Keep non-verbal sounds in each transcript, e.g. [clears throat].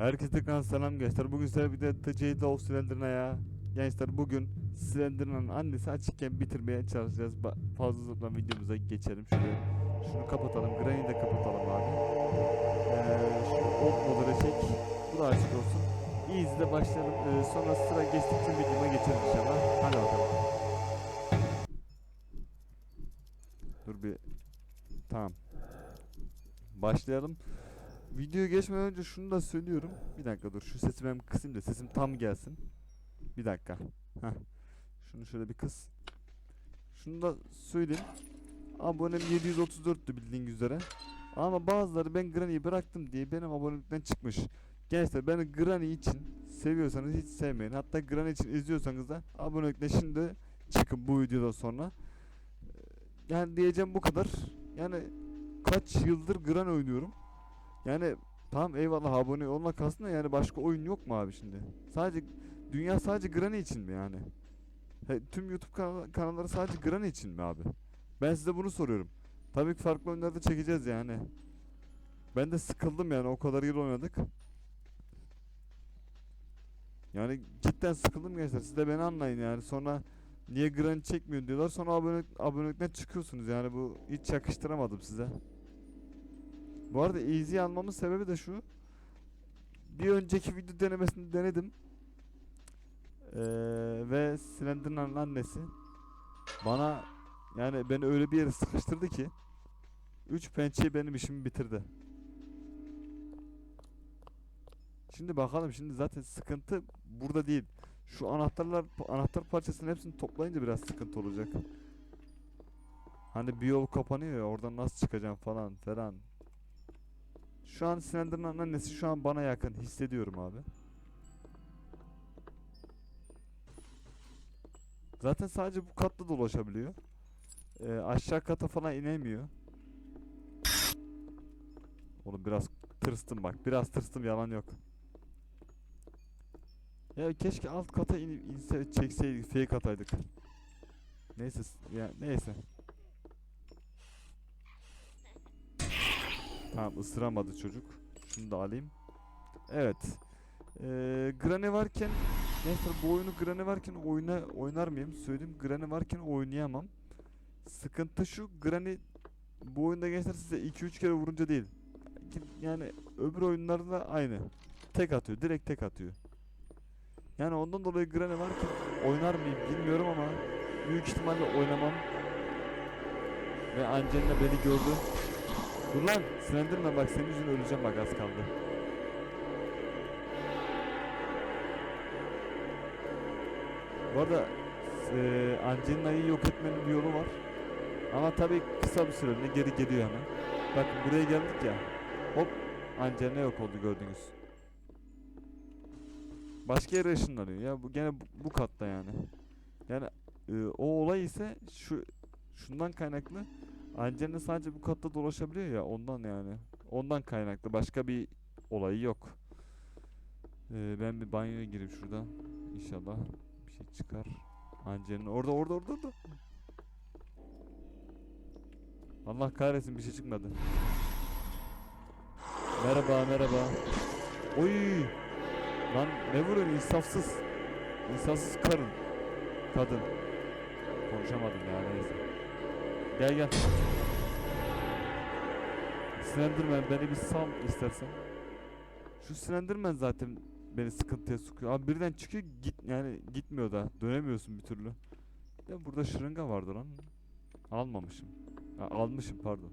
Herkese tekrar selam gençler. Bugün size bir de TC'de of Slender'ına ya. Gençler bugün Slender'ın annesi açıkken bitirmeye çalışacağız. Ba- fazla uzatma videomuza geçelim. Şöyle şunu kapatalım. Granny'i de kapatalım abi. Ee, şunu off moduna çek. Bu da açık olsun. Easy'de başlayalım. Ee, sonra sıra geçtikçe videoma geçelim inşallah. Hadi bakalım. Dur bir. Tamam. Başlayalım. Videoya geçmeden önce şunu da söylüyorum. Bir dakika dur şu sesimi hem kısayım da sesim tam gelsin. Bir dakika. Heh. Şunu şöyle bir kıs. Şunu da söyleyeyim. Abonem 734'tü bildiğin üzere. Ama bazıları ben Granny'i bıraktım diye benim abonelikten çıkmış. Gençler beni Granny için seviyorsanız hiç sevmeyin. Hatta Granny için izliyorsanız da abonelikle şimdi çıkın bu videodan sonra. Ee, Yani diyeceğim bu kadar. Yani kaç yıldır Granny oynuyorum. Yani tamam eyvallah abone olmak aslında yani başka oyun yok mu abi şimdi? Sadece dünya sadece Granny için mi yani? He, tüm YouTube kanal- kanalları sadece Granny için mi abi? Ben size bunu soruyorum. Tabii ki farklı oyunlarda çekeceğiz yani. Ben de sıkıldım yani o kadar yıl oynadık. Yani cidden sıkıldım gençler. Siz de beni anlayın yani. Sonra niye Granny çekmiyor diyorlar. Sonra abone abonelikten çıkıyorsunuz yani bu hiç yakıştıramadım size. Bu arada Easy almamın sebebi de şu. Bir önceki video denemesini denedim. Ee, ve Slender'ın annesi bana yani beni öyle bir yere sıkıştırdı ki 3 pençeyi benim işimi bitirdi. Şimdi bakalım şimdi zaten sıkıntı burada değil. Şu anahtarlar anahtar parçasının hepsini toplayınca biraz sıkıntı olacak. Hani bir yol kapanıyor ya oradan nasıl çıkacağım falan falan. Şu an Slender'ın annesi şu an bana yakın hissediyorum abi. Zaten sadece bu katta dolaşabiliyor. Ee, aşağı kata falan inemiyor. Oğlum biraz tırstım bak. Biraz tırstım yalan yok. Ya keşke alt kata in, inse çekseydik fake ataydık. Neyse ya neyse. Tamam ısıramadı çocuk. Şunu da alayım. Evet. Ee, Granny varken Neyse bu oyunu Granny varken oyna oynar mıyım? Söyleyeyim Granny varken oynayamam. Sıkıntı şu Granny bu oyunda gençler size 2-3 kere vurunca değil. Yani öbür oyunlarda da aynı. Tek atıyor. Direkt tek atıyor. Yani ondan dolayı Granny varken oynar mıyım bilmiyorum ama büyük ihtimalle oynamam. Ve Angelina beni gördü. Dur lan Slenderman bak senin yüzünden öleceğim bak az kaldı. Bu arada eee Angelina'yı yok etmenin bir yolu var. Ama tabii kısa bir süreliğine geri geliyor hemen. Bakın buraya geldik ya. Hop Angelina yok oldu gördünüz. Başka yere ışınlanıyor ya. Bu gene bu, bu katta yani. Yani eee, o olay ise şu şundan kaynaklı. Angelina sadece bu katta dolaşabiliyor ya ondan yani. Ondan kaynaklı başka bir olayı yok. Eee, ben bir banyoya gireyim şurada. İnşallah bir şey çıkar. Angelina orada orada orada orada. Allah kahretsin bir şey çıkmadı. Merhaba merhaba. Oy! Lan ne vuruyorsun insafsız. İnsafsız karın. Kadın. Konuşamadım ya neyse. Gel gel. Slenderman beni bir sal istersen. Şu Slenderman zaten beni sıkıntıya sokuyor. Abi birden çıkıyor git yani gitmiyor da dönemiyorsun bir türlü. Ya burada şırınga vardı lan. Almamışım. Ha, almışım pardon.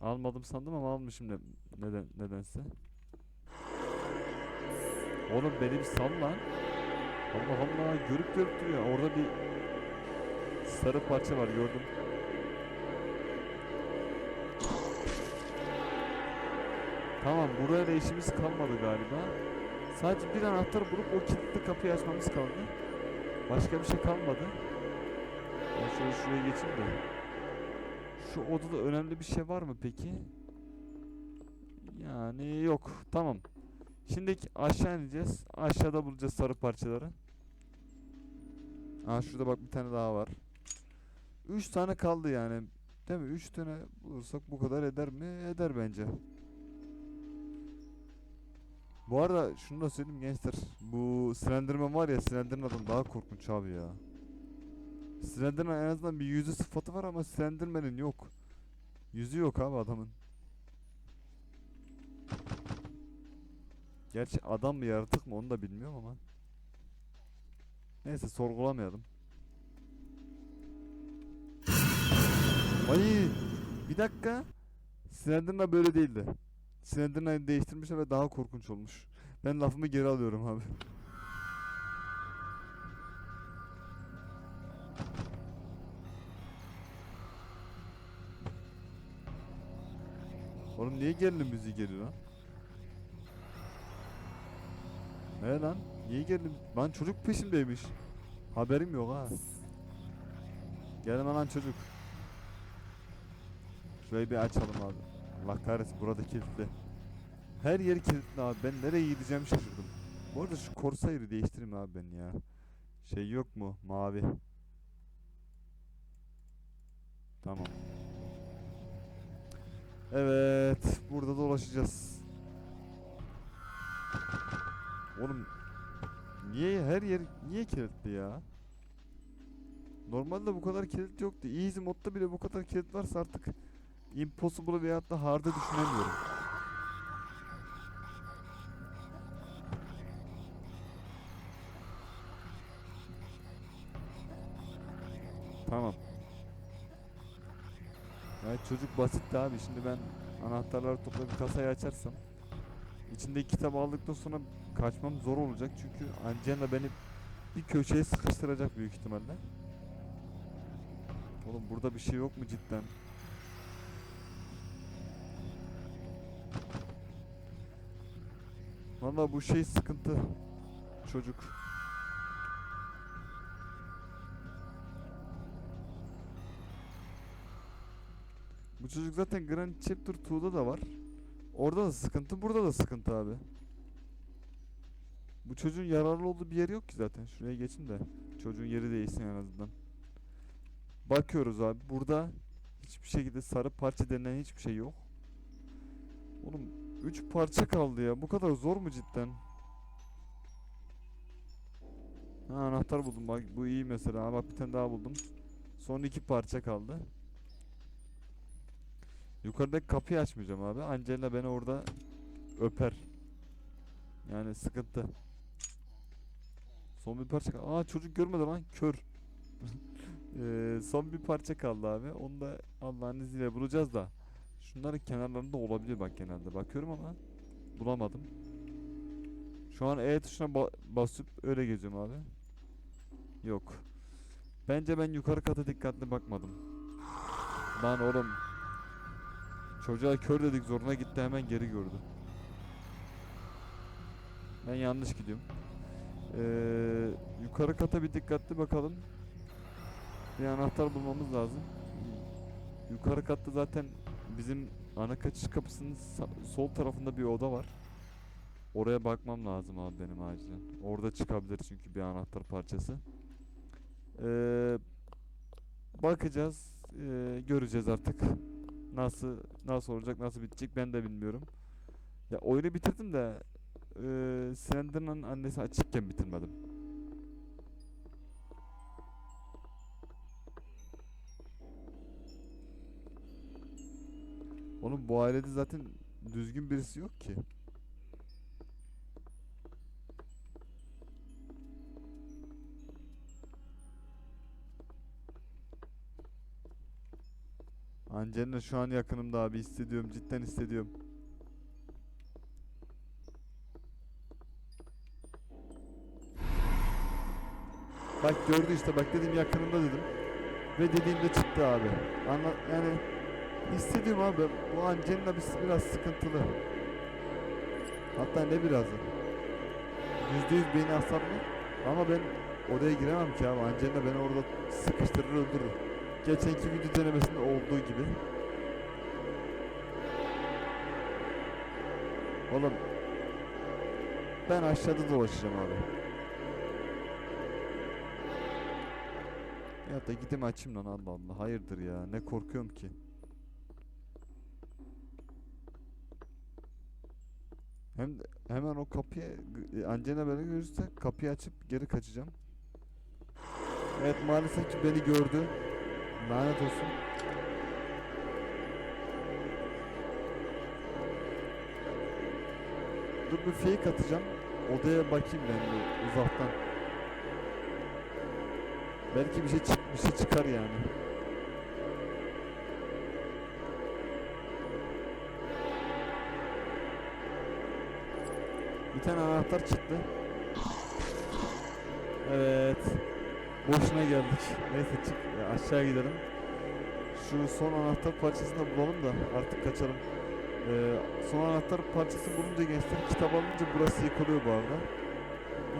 Almadım sandım ama almışım ne, neden nedense. Oğlum beni bir sal lan. Allah Allah görüp görüp duruyor. Orada bir sarı parça var gördüm. Tamam buraya da işimiz kalmadı galiba. Sadece bir anahtar bulup o kilitli kapıyı açmamız kaldı. Başka bir şey kalmadı. Ben şöyle şuraya geçeyim de. Şu odada önemli bir şey var mı peki? Yani yok. Tamam. Şimdi aşağı ineceğiz. Aşağıda bulacağız sarı parçaları. Aa şurada bak bir tane daha var. 3 tane kaldı yani. Değil mi? 3 tane bulursak bu kadar eder mi? Eder bence. Bu arada şunu da söyleyeyim gençler. Bu Slenderman var ya Slenderman'dan daha korkunç abi ya. Slenderman en azından bir yüzü sıfatı var ama Slenderman'in yok. Yüzü yok abi adamın. Gerçi adam mı yaratık mı onu da bilmiyorum ama. Neyse sorgulamayalım. Ay bir dakika. Slenderman böyle değildi. Slenderman'ı değiştirmişler ve daha korkunç olmuş. Ben lafımı geri alıyorum abi. Oğlum niye gerilim müziği geliyor lan? Ne lan? Niye gerilim? Lan çocuk peşimdeymiş. Haberim yok ha. Gelme lan çocuk. Şurayı bir açalım abi. Allah kahretsin burada kilitli. Her yer kilitli abi. Ben nereye gideceğimi şaşırdım. Bu arada şu Corsair'i değiştireyim abi ben ya. Şey yok mu? Mavi. Tamam. Evet. Burada dolaşacağız. Oğlum niye her yer niye kilitli ya? Normalde bu kadar kilit yoktu. Easy modda bile bu kadar kilit varsa artık Impossible veyahut da Hard'ı düşünemiyorum. Tamam. Ya çocuk basitti abi. Şimdi ben anahtarları toplayıp kasayı açarsam içindeki kitabı aldıktan sonra kaçmam zor olacak. Çünkü Angelina beni bir köşeye sıkıştıracak büyük ihtimalle. Oğlum burada bir şey yok mu cidden? Valla bu şey sıkıntı. Çocuk. Bu çocuk zaten Grand Chapter 2'da da var. Orada da sıkıntı, burada da sıkıntı abi. Bu çocuğun yararlı olduğu bir yeri yok ki zaten. Şuraya geçin de çocuğun yeri değişsin en azından. Bakıyoruz abi. Burada hiçbir şekilde sarı parça denilen hiçbir şey yok. Oğlum 3 parça kaldı ya. Bu kadar zor mu cidden? Ha, anahtar buldum bak bu iyi mesela. Ha, bak bir tane daha buldum. Son iki parça kaldı. Yukarıdaki kapıyı açmayacağım abi. Angela beni orada öper. Yani sıkıntı. Son bir parça kaldı. Aa çocuk görmedi lan kör. Eee, [laughs] son bir parça kaldı abi. Onu da Allah'ın izniyle bulacağız da. Şunların kenarlarında olabilir bak genelde. Bakıyorum ama bulamadım. Şu an E tuşuna ba- basıp öyle geziyorum abi. Yok. Bence ben yukarı kata dikkatli bakmadım. Lan oğlum. Çocuğa kör dedik zoruna gitti hemen geri gördü. Ben yanlış gidiyorum. Ee, yukarı kata bir dikkatli bakalım. Bir anahtar bulmamız lazım. Yukarı katta zaten bizim ana kaçış kapısının sol tarafında bir oda var. Oraya bakmam lazım abi benim acilen. Orada çıkabilir çünkü bir anahtar parçası. Ee, bakacağız, ee, göreceğiz artık. Nasıl nasıl olacak, nasıl bitecek ben de bilmiyorum. Ya oyunu bitirdim de ee, Slenderman'ın annesi açıkken bitirmedim. Oğlum bu ailede zaten düzgün birisi yok ki. Angelina şu an yakınımda abi hissediyorum cidden hissediyorum. Bak gördü işte bak dedim yakınımda dedim. Ve dediğimde çıktı abi. Anla yani hissediyorum abi bu Angelina biraz sıkıntılı. Hatta ne birazı. Yüzde yüz beyni hasarlı. Ama ben oraya giremem ki abi. Angelina beni orada sıkıştırır öldürür. Geçenki video denemesinde olduğu gibi. Oğlum ben aşağıda dolaşacağım abi. Ya da gideyim açayım lan Allah Allah. Hayırdır ya. Ne korkuyorum ki. Hem de hemen o kapıya g- Angelina beni görürse kapıyı açıp geri kaçacağım. Evet maalesef ki beni gördü. Lanet olsun. Dur bir fake atacağım. Odaya bakayım ben bir uzaktan. Belki bir şey bir şey çıkar yani. Bir tane anahtar çıktı. Evet. Boşuna geldik. Neyse çık ya aşağı gidelim. Şu son anahtar parçasını da bulalım da artık kaçalım. Ee, son anahtar parçası bulunca gençler kitap alınca burası yıkılıyor bu arada.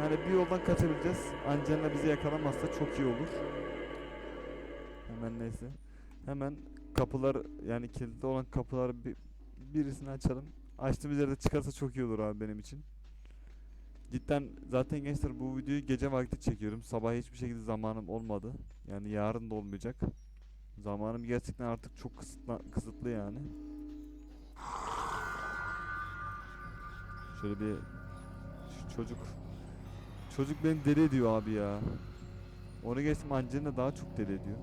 Yani bir yoldan kaçabileceğiz. Angelina bizi yakalamazsa çok iyi olur. Hemen neyse. Hemen kapılar yani kilitli olan kapıları bir, birisini açalım. Açtığımız yerde çıkarsa çok iyi olur abi benim için. Cidden zaten gençler bu videoyu gece vakti çekiyorum. Sabah hiçbir şekilde zamanım olmadı. Yani yarın da olmayacak. Zamanım gerçekten artık çok kısıtlı, kısıtlı yani. Şöyle bir çocuk çocuk beni deli ediyor abi ya. Onu geçtim Angelina daha çok deli ediyor.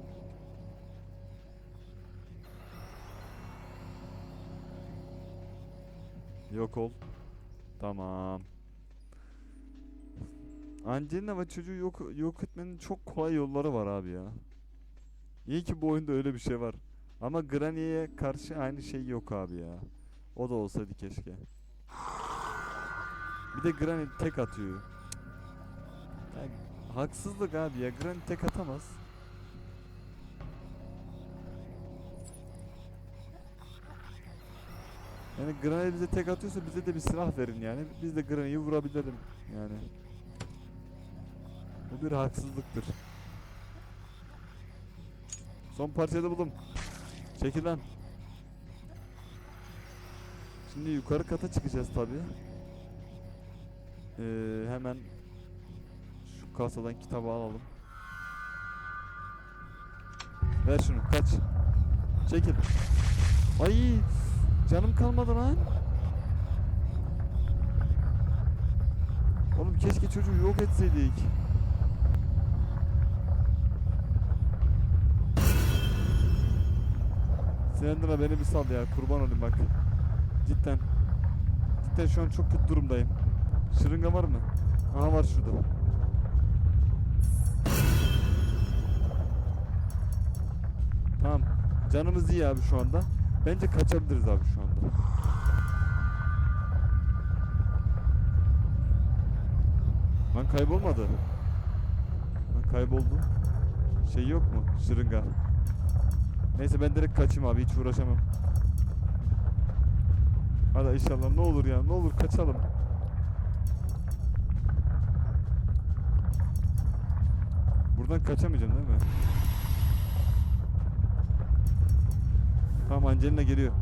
Yok ol. Tamam. Angelina ve çocuğu yok yok etmenin çok kolay yolları var abi ya. İyi ki bu oyunda öyle bir şey var. Ama Granny'e karşı aynı şey yok abi ya. O da olsaydı keşke. Bir de Granny tek atıyor. Yani haksızlık abi ya. Granny tek atamaz. Yani Granny bize tek atıyorsa bize de bir silah verin yani. Biz de Granny'yi vurabilelim yani. Bu bir haksızlıktır. Son parçayı da buldum. Çekil lan. Şimdi yukarı kata çıkacağız tabi. Ee, hemen şu kasadan kitabı alalım. Ver şunu kaç. Çekil. Ay canım kalmadı lan. Oğlum keşke çocuğu yok etseydik. Slendra beni bir sal ya kurban olayım bak. Cidden. Cidden şu an çok kötü durumdayım. Şırınga var mı? Aha var şurada. Tamam. Canımız iyi abi şu anda. Bence kaçabiliriz abi şu anda. Lan kaybolmadı. Lan kayboldu. Şey yok mu? Şırınga. Neyse ben direkt kaçayım abi hiç uğraşamam. Hadi inşallah ne olur ya ne olur kaçalım. Buradan kaçamayacağım değil mi? Tamam Angelina geliyor.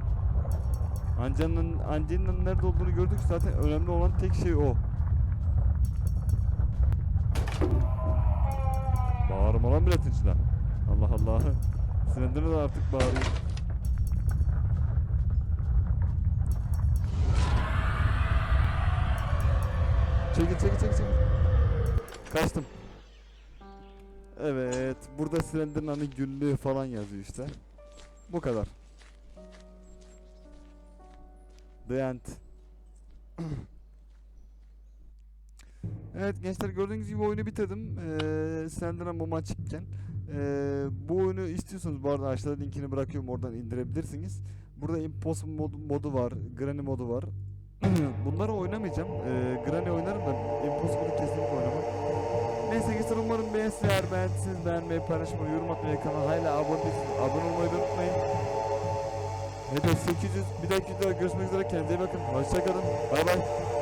Angelina'nın Angelina'nın nerede olduğunu gördük zaten önemli olan tek şey o. Bağırma lan milletin içine. Allah Allah. Da artık bağırıyor. Çekil çekil çekil çekil. Kaçtım. Evet. Burada Slendra'nın günlüğü falan yazıyor işte. Bu kadar. The End. evet gençler gördüğünüz gibi oyunu bitirdim. Ee, Slendra mum açıkken. Ee, bu oyunu istiyorsanız bu arada aşağıda linkini bırakıyorum oradan indirebilirsiniz. Burada Impossible modu, modu var, Granny modu var. [clears throat] Bunları oynamayacağım. Ee, Granny oynarım da Impossible'ı kesinlikle oynamam. Neyse gençler umarım beğenirsiniz. Eğer beğendiyseniz beğenmeyi, paylaşmayı, yorum atmayı, kanala hala abone değilseniz abone olmayı da unutmayın. Hedef 800. Bir dahaki videoda görüşmek üzere. Kendinize iyi bakın. Hoşçakalın. Bay bay.